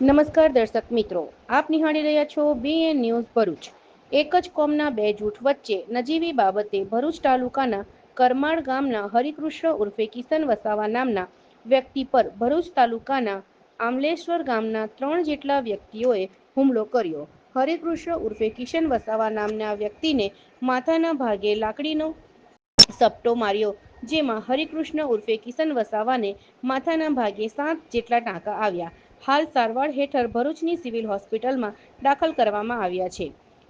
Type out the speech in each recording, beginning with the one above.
નમસ્કાર દર્શક મિત્રો, આપ નિહાળી રહ્યા છો બીએન ન્યૂઝ ભરૂચ. એક જ કોમના બે જૂથ વચ્ચે નજીવી બાબતે ભરૂચ તાલુકાના કરમાળ ગામના હરિકૃષ્ણ ઉર્ફે કિશન વસાવા નામના વ્યક્તિ પર ભરૂચ તાલુકાના આમલેશ્વર ગામના ત્રણ જેટલા વ્યક્તિઓએ હુમલો કર્યો. હરિકૃષ્ણ ઉર્ફે કિશન વસાવા નામના વ્યક્તિને માથાના ભાગે લાકડીનો સપટો માર્યો, જેમાં હરિકૃષ્ણ ઉર્ફે કિશન વસાવાને માથાના ભાગે સાત જેટલા ટાંકા આવ્યા. હાલ સારવાર હેઠળ ભરૂચની સિવિલ હોસ્પિટલમાં દાખલ કરવામાં આવ્યા છે.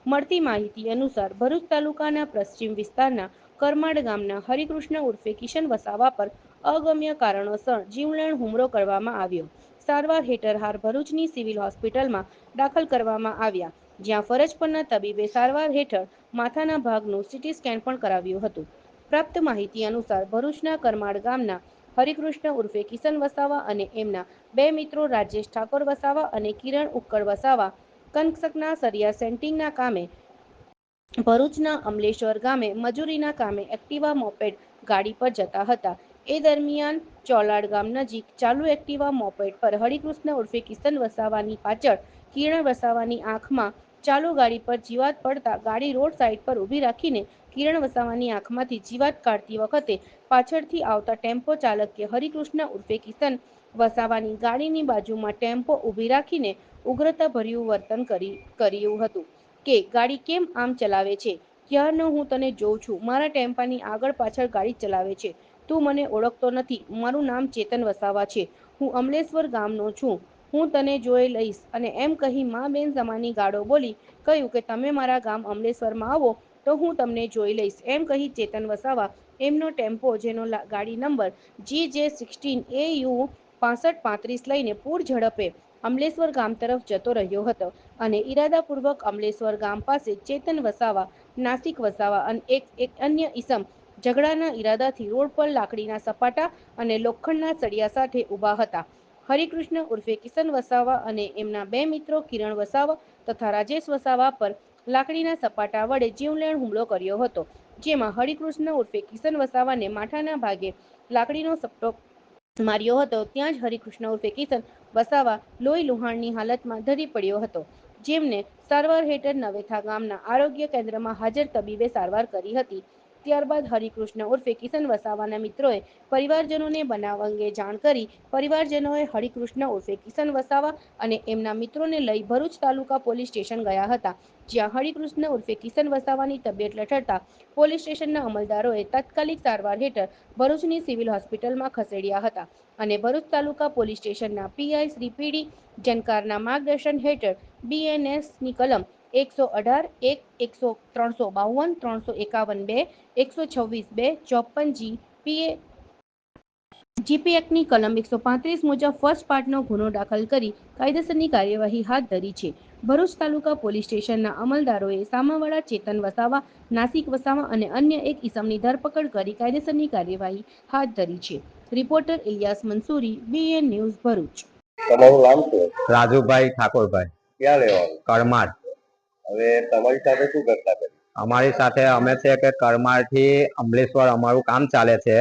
મળતી માહિતી અનુસાર ભરૂચ તાલુકાના પશ્ચિમ વિસ્તારના કરમાડ ગામના હરિકૃષ્ણ ઉર્ફે કિશન વસાવા પર અગમ્ય કારણોસર જીવલેણ હુમલો કરવામાં આવ્યો. સારવાર હેઠળ હાર ભરૂચની સિવિલ હોસ્પિટલમાં દાખલ કરવામાં આવ્યા, જ્યાં ફરજ પરના તબીબે સારવાર હેઠળ માથાના ભાગનું સીટી સ્કેન પણ કરાવ્યું હતું. પ્રાપ્ત માહિતી અનુસાર ભરૂચના કરમાડ ગામના હરિકૃષ્ણ ઉર્ફે કિશન વસાવા અને એમના બે મિત્રો રાજેશ ઠાકોર વસાવા અને કિરણ ઉક્કડ વસાવા કંકસકના સરિયા સેન્ટિંગના કામે ભરૂચના અમલેશ્વર ગામે મજૂરીના કામે એક્ટિવા મોપેડ ગાડી પર જતા હતા. એ દરમિયાન ચોલાડ ગામ નજીક ચાલુ એક્ટિવા મોપેડ પર હરિકૃષ્ણ ઉર્ફે કિશન વસાવાની પાછળ કિરણ વસાવાની આંખમાં ચાલુ ગાડી પર જીવાત પડતા ગાડી રોડ સાઈડ પર ઊભી રાખીને કિરણ વસાવાની આંખમાંથી જીવાત કાઢતી વખતે પાછળથી આવતા ટેમ્પો ચાલકે હરિકૃષ્ણ ઉર્ફે કિશન વસાવાની ગાડીની બાજુમાં ટેમ્પો ઊભી રાખીને ઉગ્રતાભર્યું વર્તન કરી, કર્યું હતું કે ગાડી કેમ આમ ચલાવે છે? ક્યારનો હું તને જોઉં છું? મારા ટેમ્પાની આગળ પાછળ ગાડી ચલાવે છે. તું મને ઓળખતો નથી. મારું નામ ચેતન વસાવા છે. હું અમલેશ્વર ગામનો છું. હું તને જોઈ લઈશ અને એમ કહી મા બેન સમાની ગાળો બોલી કહ્યું કે તમે મારા ગામ અમલેશ્વરમાં આવો. તો હું તમને જોઈ લઈશ. એમ કહી ચેતન વસાવા, એમનો ટેમ્પો, જેનો ગાડી નંબર જી જે સિક્સટીન એ યુ પાસઠ પાંત્રીસ લઈને પૂર ઝડપે અમલેશ્વર ગામ તરફ જતો રહ્યો હતો. અને ઇરાદાપૂર્વક અમલેશ્વર ગામ પાસે ચેતન વસાવા, નાસિક વસાવા અને એક એક અન્ય ઈસમ ઝઘડાના ઈરાદાથી રોડ પર લાકડીના સપાટા અને લોખંડના સળિયા સાથે ઊભા હતા. હરિકૃષ્ણ ઉર્ફે કિશન વસાવા અને એમના બે મિત્રો કિરણ વસાવા તથા રાજેશ વસાવા પર લાકડીના સપાટા વડે જીવલેણ હુમલો કર્યો હતો, જેમાં હરિકૃષ્ણ ઉર્ફે કિશન વસાવાને માથાના ભાગે લાકડીનો સપટો માર્યો હતો. ત્યાં જ હરિકૃષ્ણ ઉર્ફે કિશન વસાવા લોહી લુહાણની હાલતમાં ધરી પડ્યો હતો, જેમને સારવાર હેઠળ નવેથા ગામના આરોગ્ય કેન્દ્રમાં હાજર તબીબે સારવાર કરી હતી. ત્યારબાદ હરિકૃષ્ણ ઉર્ફે કિશન વસાવાના મિત્રોએ પરિવારજનોને બનાવ અંગે જાણ કરી પરિવારજનોએ હરિકૃષ્ણ ઉર્ફે કિશન વસાવા અને એમના મિત્રોને લઈ ભરૂચ તાલુકા પોલીસ સ્ટેશન ગયા હતા. જ્યાં હરિકૃષ્ણ ઉર્ફે કિશન વસાવાની તબિયત લથડતા પોલીસ સ્ટેશનના અમલદારોએ તાત્કાલિક સારવાર હેઠળ ભરૂચની સિવિલ હોસ્પિટલમાં ખસેડ્યા હતા અને ભરૂચ તાલુકા પોલીસ સ્ટેશનના પીઆઈ શ્રી પીડી જનકારના માર્ગદર્શન હેઠળ બીએનએસની કલમ એકસો અઢાર એક એકસો ત્રણસો બાવન ત્રણસો એકાવન બે એકસો છવ્વીસ બે ચોપન જી પીએ જીપી એક્ટની કલમ એકસો પાંત્રીસ મુજબ ફર્સ્ટ પાર્ટનો ગુનો દાખલ કરી કાયદેસરની કાર્યવાહી હાથ ધરી છે. ભરૂચ તાલુકા પોલીસ સ્ટેશનના અમલદારોએ સામાવાળા ચેતન વસાવા નાસિક વસાવા અને અન્ય એક ઈસમની ધરપકડ કરી કાયદેસરની કાર્યવાહી હાથ ધરી છે. Reporter Ilyas Mansuri BN news Bharuch. તમારું નામ શું? રાજુભાઈ ઠાકોરભાઈ. ક્યાં રહેવાનું? કરમાળ. હવે તમારી સાથે શું કરતા કરી અમારી સાથે અમે છે કે કરમાળથી અમલેશ્વર અમારું કામ ચાલે છે.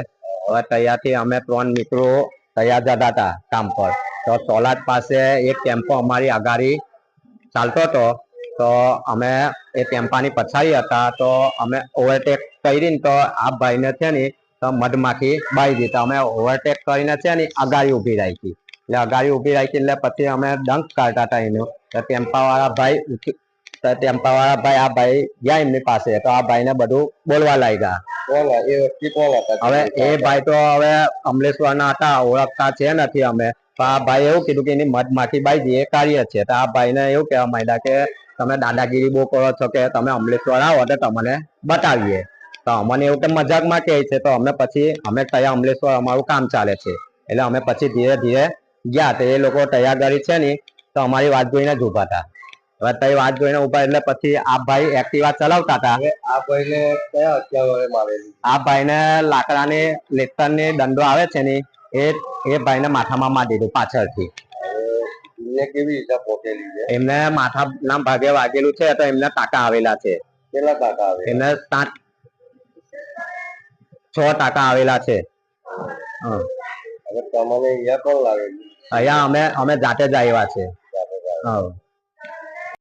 હવે તૈયારથી અમે ત્રણ મિત્રો તૈયાર જતા હતા કામ પર. તો સોલાદ પાસે એક ટેમ્પો અમારી અગાડી ચાલતો હતો. તો અમે એ ટેમ્પાની પછાડી હતા. તો અમે ઓવરટેક કરીને તો આ ભાઈને છે ને તો મધમાખી બાઈ દીધા. અમે ઓવરટેક કરીને છે ને અગાડી ઊભી રાખી. એટલે અગાડી ઊભી રાખી એટલે પછી અમે ડંક કાઢતા હતા એનું. તો ટેમ્પાવાળા ભાઈ તો ટેમ્પા વાળા ભાઈ આ ભાઈ ગયા એમની પાસે. તો આ ભાઈને બધું બોલવા લાગ્યા. હવે એ ભાઈ તો હવે અમલેશ્વરના હતા ઓળખતા છે નથી અમે. તો આ ભાઈ એવું કીધું કે એની મધમાખી બાઈ જે કાર્ય છે તો આ ભાઈને એવું કહેવા માંડ્યા કે તમે દાદાગીરી બહુ કરો છો કે તમે અમલેશ્વર આવો તો તમને બતાવીએ. તો અમને એવું કે મજાકમાં કહે છે તો અમે પછી અમે કયા અમલેશ્વર અમારું કામ ચાલે છે. એટલે અમે પછી ધીરે ધીરે ગયા તો એ લોકો તૈયાર કરી છે ને તો અમારી વાત જોઈને જ ઊભા હતા. હવે તઈ વાત જોઈને ઊભા એટલે પછી આ ભાઈ એક્ટિવા ચલાવતા હતા. આ ભાઈને કયા વડે મારેલી? આ ભાઈને લાકડાની લેતરની દંડો આવે છે ને એ એ ભાઈને માથામાં મારી દીધું પાછળથી. એમને કેવી રીતે પોકેલી છે? એમને માથાના ભાગે વાગેલું છે તો એમને ટાંકા આવેલા છે. કેટલા ટાકા આવે એમને સાત છ ટાંકા આવેલા છે. તમને અહીંયા પણ લાવેલી? અહીંયા અમે અમે જાતે જ આવ્યા છે. હા.